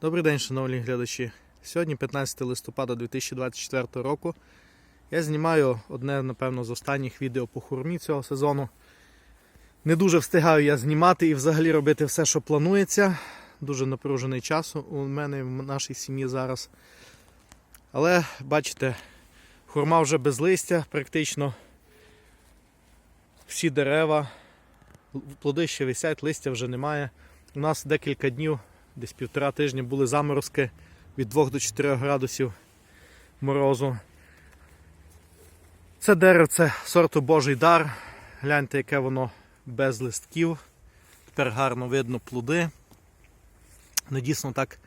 Добрий день, шановні глядачі. Сьогодні 15 листопада 2024 року. Я знімаю одне, напевно, з останніх відео по хурмі цього сезону. Не дуже встигаю я знімати і взагалі робити все, що планується. Дуже напружений час у мене в нашій сім'ї зараз. Але бачите, хурма вже без листя, практично всі дерева, плоди ще висять, листя вже немає. У нас декілька днів, десь півтора тижня були заморозки від 2 до 4 градусів морозу. Це дерево це сорту Божий дар. Гляньте, яке воно без листків. Тепер гарно видно плоди. Вони дійсно так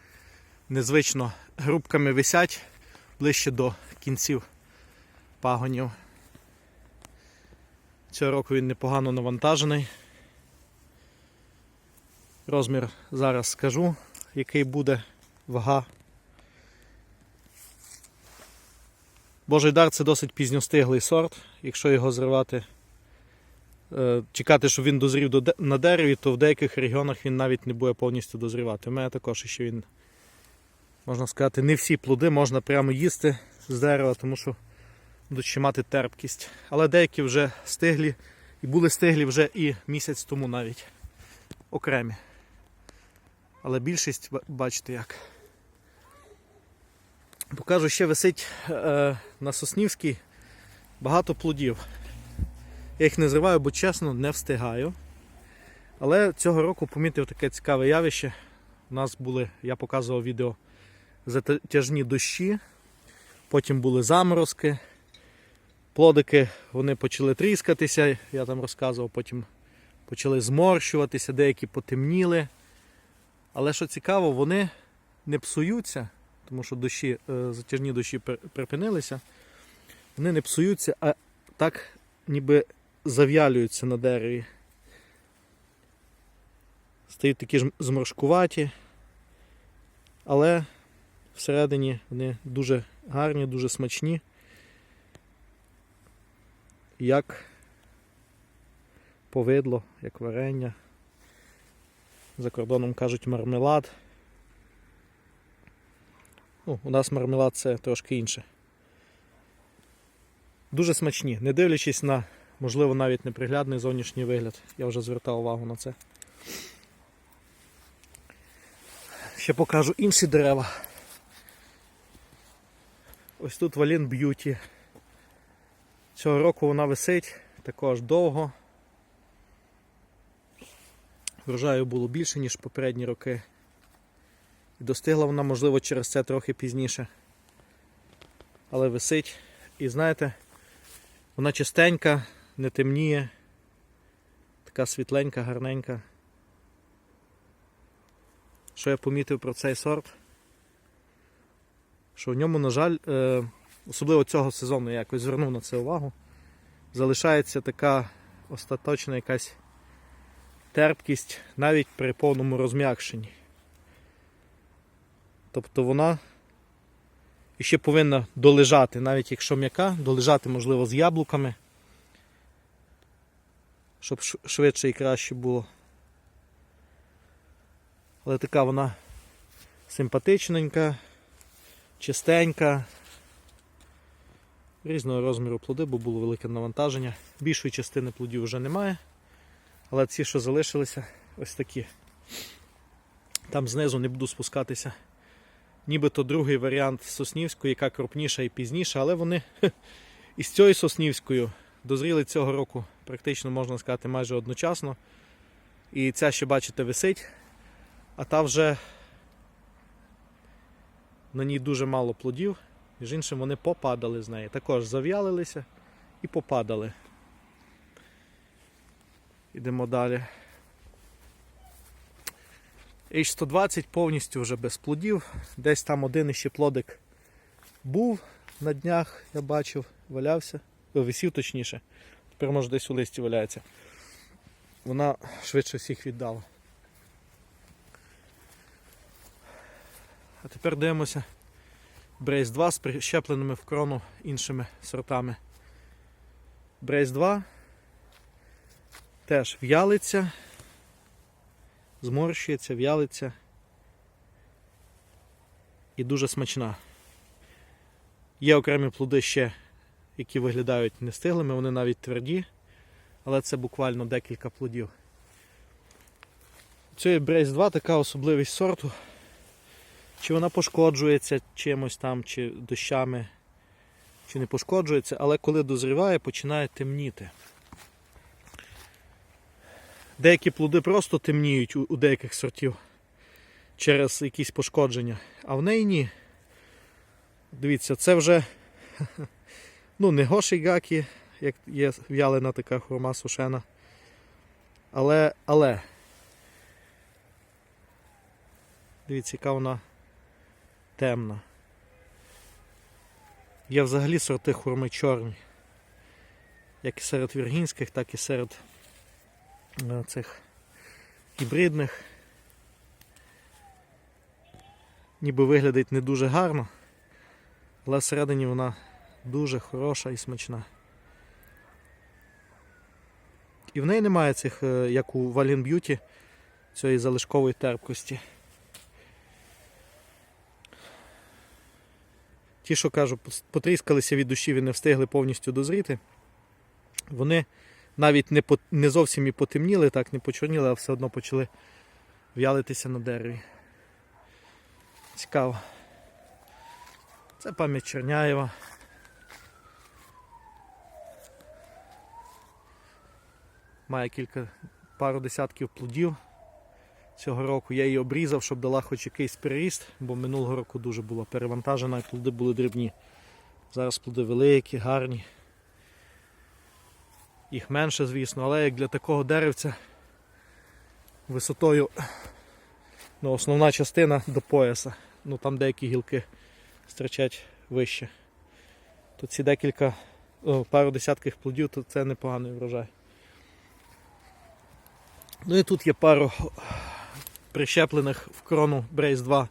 незвично грубками висять ближче до кінців пагонів. Цього року він непогано навантажений. Розмір зараз скажу, який буде вага. Божий дар це досить пізньостиглий сорт. Якщо його зривати, е, чекати, щоб він дозрів на дереві, то в деяких регіонах він навіть не буде повністю дозрівати. У мене також ще він, можна сказати, не всі плоди можна прямо їсти з дерева, тому що будуть ще мати терпкість. Але деякі вже стиглі і були стиглі вже і місяць тому навіть окремі. Але більшість бачите як. Покажу, ще висить е, на Соснівській багато плодів. Я їх не зриваю, бо чесно не встигаю. Але цього року помітив таке цікаве явище. У нас були, я показував відео затяжні дощі, потім були заморозки. Плодики вони почали тріскатися, я там розказував, потім почали зморщуватися, деякі потемніли. Але що цікаво, вони не псуються, тому що дощі, е, затяжні дощі припинилися. Вони не псуються, а так ніби зав'ялюються на дереві. Стають такі ж зморшкуваті, але всередині вони дуже гарні, дуже смачні. Як повидло, як варення. За кордоном кажуть мармелад. Ну, у нас мармелад це трошки інше. Дуже смачні, не дивлячись на, можливо, навіть неприглядний зовнішній вигляд. Я вже звертав увагу на це. Ще покажу інші дерева. Ось тут Валін Б'юті. Цього року вона висить також довго. Врожаю було більше, ніж попередні роки. І достигла вона, можливо, через це трохи пізніше. Але висить. І знаєте, вона чистенька, не темніє, така світленька, гарненька. Що я помітив про цей сорт? Що в ньому, на жаль, е, особливо цього сезону я якось звернув на це увагу. Залишається така остаточна якась терпкість навіть при повному розм'якшенні. Тобто вона ще повинна долежати, навіть якщо м'яка, долежати, можливо, з яблуками, щоб швидше і краще було. Але така вона симпатичненька, чистенька. Різного розміру плоди, бо було велике навантаження. Більшої частини плодів вже немає. Але ці, що залишилися, ось такі. Там знизу не буду спускатися. Нібито другий варіант Соснівської, яка крупніша і пізніша, але вони із цією Соснівською дозріли цього року, практично можна сказати, майже одночасно. І ця ще, бачите, висить, а та вже на ній дуже мало плодів. Між іншим вони попадали з неї. Також зав'ялилися і попадали. Ідемо далі. H120 повністю вже без плодів. Десь там один іще плодик був на днях, я бачив, валявся. Висів точніше. Тепер може десь у листі валяється. Вона швидше всіх віддала. А тепер дивимося Брейс 2 з прищепленими в крону іншими сортами. Брейс 2 теж в'ялиться, зморщується, в'ялиться. і дуже смачна. Є окремі плоди ще, які виглядають нестиглими, вони навіть тверді, але це буквально декілька плодів. Цієї Брейс 2 така особливість сорту. Чи вона пошкоджується чимось там, чи дощами, чи не пошкоджується, але коли дозріває, починає темніти. Деякі плоди просто темніють у, у деяких сортів через якісь пошкодження, а в неї ні. Дивіться, це вже ну, не гоші гакі, як є в'ялена така хурма сушена. Але, але. Дивіться, яка вона темна. Є взагалі сорти хурми чорні. Як і серед віргінських, так і серед цих гібридних. Ніби виглядить не дуже гарно, але всередині вона дуже хороша і смачна. І в неї немає цих, е, як у Валін Б'юті, цієї залишкової терпкості. Ті, що кажу, потріскалися від душі і не встигли повністю дозріти, вони навіть не, по- не зовсім і потемніли, так, не почорніли, а все одно почали в'ялитися на дереві. Цікаво. Це пам'ять Черняєва. Має кілька пару десятків плодів цього року. Я її обрізав, щоб дала хоч якийсь переріст, бо минулого року дуже була перевантажена і плоди були дрібні. Зараз плоди великі, гарні. Їх менше, звісно, але як для такого деревця висотою ну, основна частина до пояса. Ну там деякі гілки стирчать вище. То ці декілька, о, пару десятків плодів, то це непоганий врожай. Ну і тут є пару прищеплених в крону Брейс 2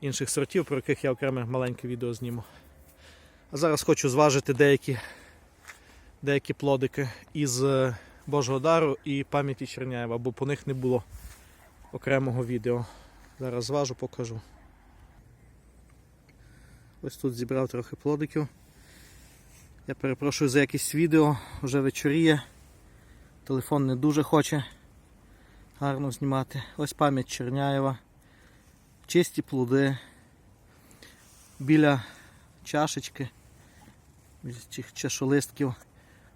інших сортів, про яких я окреме маленьке відео зніму. А зараз хочу зважити деякі, деякі плодики із е, Божого дару і пам'яті Черняєва, бо по них не було окремого відео. Зараз зважу, покажу. Ось тут зібрав трохи плодиків. Я перепрошую за якість відео, вже вечоріє. Телефон не дуже хоче гарно знімати. Ось пам'ять Черняєва. Чисті плоди. Біля чашечки, біля цих чашолистків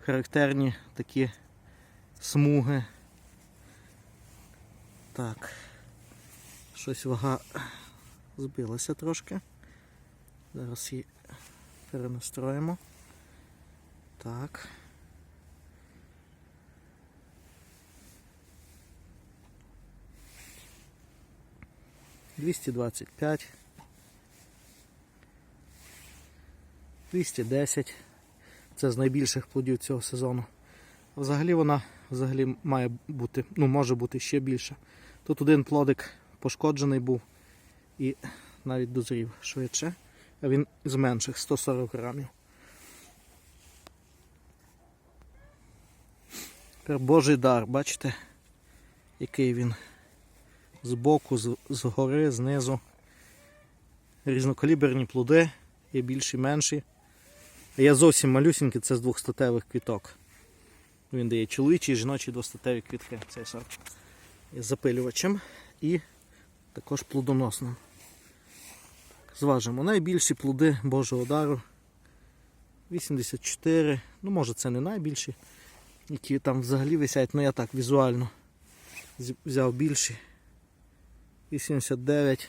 характерні такі смуги. Так. Щось вага збилася трошки. Зараз її перенастроїмо. Так. Двісті двадцять п'ять. Двісті десять. Це з найбільших плодів цього сезону. Взагалі вона взагалі має бути, ну може бути ще більше. Тут один плодик пошкоджений був і навіть дозрів швидше. А він з менших 140 грамів. Тепер Божий дар, бачите, який він збоку, згори, знизу. Різнокаліберні плоди, є більші, менші. Є зовсім малюсінький, це з двохстатевих квіток. Він дає чоловічі і жіночі двостатеві квітки, цей сорт. Із запилювачем і також плодоносним. Зважимо. Найбільші плоди Божого дару. 84. Ну, може це не найбільші, які там взагалі висять, ну я так візуально взяв більші. 89.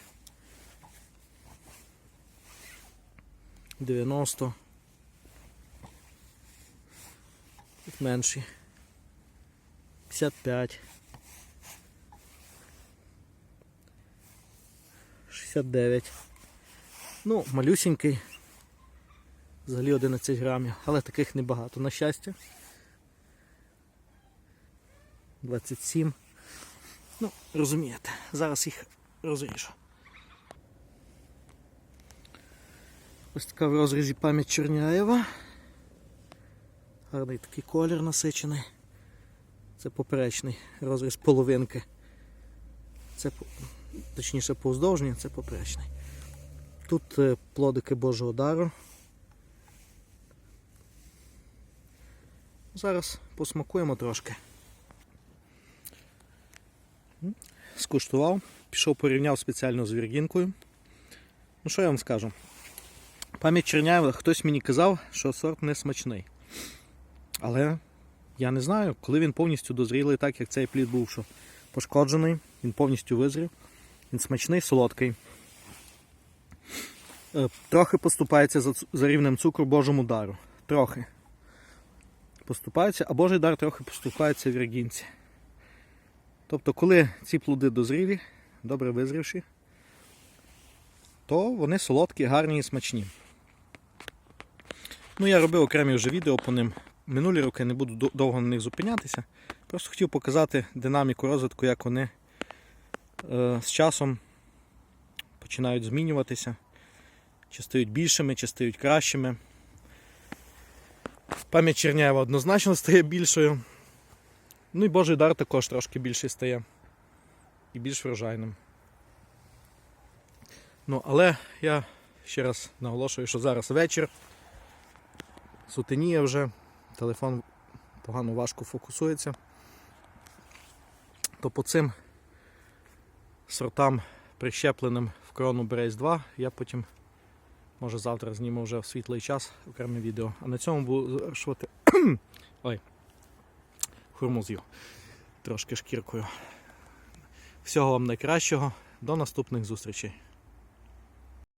90. Тут менші. 55. 69. Ну, малюсенький. Взагалі 11 грамів, але таких небагато, на щастя. 27. Ну, розумієте, зараз їх розріжу. Ось така в розрізі пам'ять Черняєва. Гарний такий колір насичений. Це поперечний розріз половинки. Це точніше повздовжній, це поперечний. Тут е, плодики Божого дару. Зараз посмакуємо трошки. Скуштував, пішов порівняв спеціально з віргінкою. Ну що я вам скажу? Пам'ять Черняєва, хтось мені казав, що сорт не смачний. Але я не знаю, коли він повністю дозрілий, так як цей плід був, що пошкоджений, він повністю визрів. Він смачний, солодкий. Е, Трохи поступається за, за рівнем цукру Божому дару. Трохи. Поступається, а Божий дар трохи поступається в віргінці. Тобто, коли ці плоди дозрілі, добре визрівші, то вони солодкі, гарні і смачні. Ну, я робив окремі вже відео по ним. Минулі роки не буду довго на них зупинятися. Просто хотів показати динаміку розвитку, як вони е, з часом починають змінюватися. Чи стають більшими, чи стають кращими. Пам'ять Черняєва однозначно стає більшою. Ну і Божий дар також трошки більший стає. І більш врожайним. Ну, але я ще раз наголошую, що зараз вечір. Сутеніє вже, телефон погано важко фокусується. То по цим сортам прищепленим в крону Берейс 2 я потім, може завтра зніму вже в світлий час окреме відео. А на цьому буду завершувати. Ой, хурму з'їв трошки шкіркою. Всього вам найкращого. До наступних зустрічей.